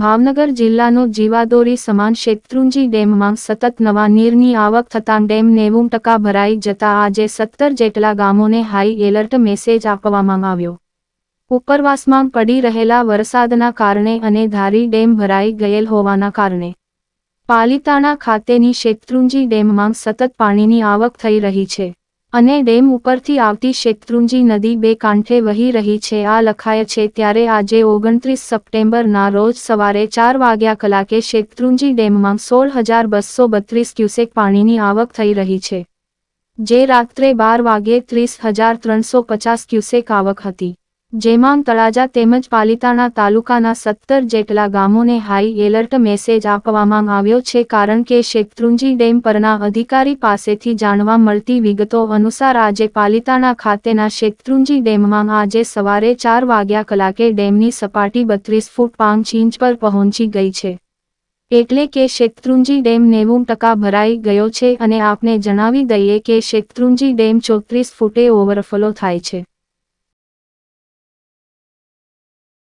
ભાવનગર જિલ્લાનો જીવાદોરી સમાન શેત્રુંજી ડેમમાં સતત નવા નીરની આવક થતાં ડેમ નેવું ટકા ભરાઈ જતા આજે સત્તર જેટલા ગામોને હાઈ એલર્ટ મેસેજ આપવામાં આવ્યો. ઉપરવાસમાં પડી રહેલા વરસાદના કારણે અને ધારી ડેમ ભરાઈ ગયેલ હોવાના કારણે. પાલિતાણા ખાતેની શેત્રુંજી ડેમમાં સતત પાણીની આવક થઈ રહી છે. અને ડેમ ઉપરથી આવતી શેત્રુંજી નદી બે કાંઠે વહી રહી છે. આ લખાય છે, ત્યારે આજે ઓગણત્રીસ સપ્ટેમ્બરના રોજ સવારે ચાર વાગ્યા કલાકે શેત્રુંજી ડેમમાં સોળ હજાર બસો બત્રીસ ક્યુસેક પાણીની આવક થઈ રહી છે, જે રાત્રે બાર વાગ્યે ત્રીસ હજાર ત્રણસો પચાસ ક્યુસેક આવક હતી. જેમાં તળાજા તેમજ પાલિતાણા તાલુકાના સત્તર જેટલા ગામોને હાઈ એલર્ટ મેસેજ આપવામાં આવ્યો છે કારણ કે શેત્રુંજી ડેમ પરના અધિકારી પાસેથી જાણવા મળતી વિગતો અનુસાર આજે પાલિતાણા ખાતેના શેત્રુંજી ડેમમાં આજે સવારે ચાર વાગ્યા કલાકે ડેમની સપાટી બત્રીસ ફૂટ પાંચ ઇંચ પર પહોંચી ગઈ છે. એટલે કે શેત્રુંજી ડેમ નેવું ટકા ભરાઈ ગયો છે અને આપને જણાવી દઈએ કે શેત્રુંજી ડેમ ચોત્રીસ ફૂટે ઓવરફ્લો થાય છે.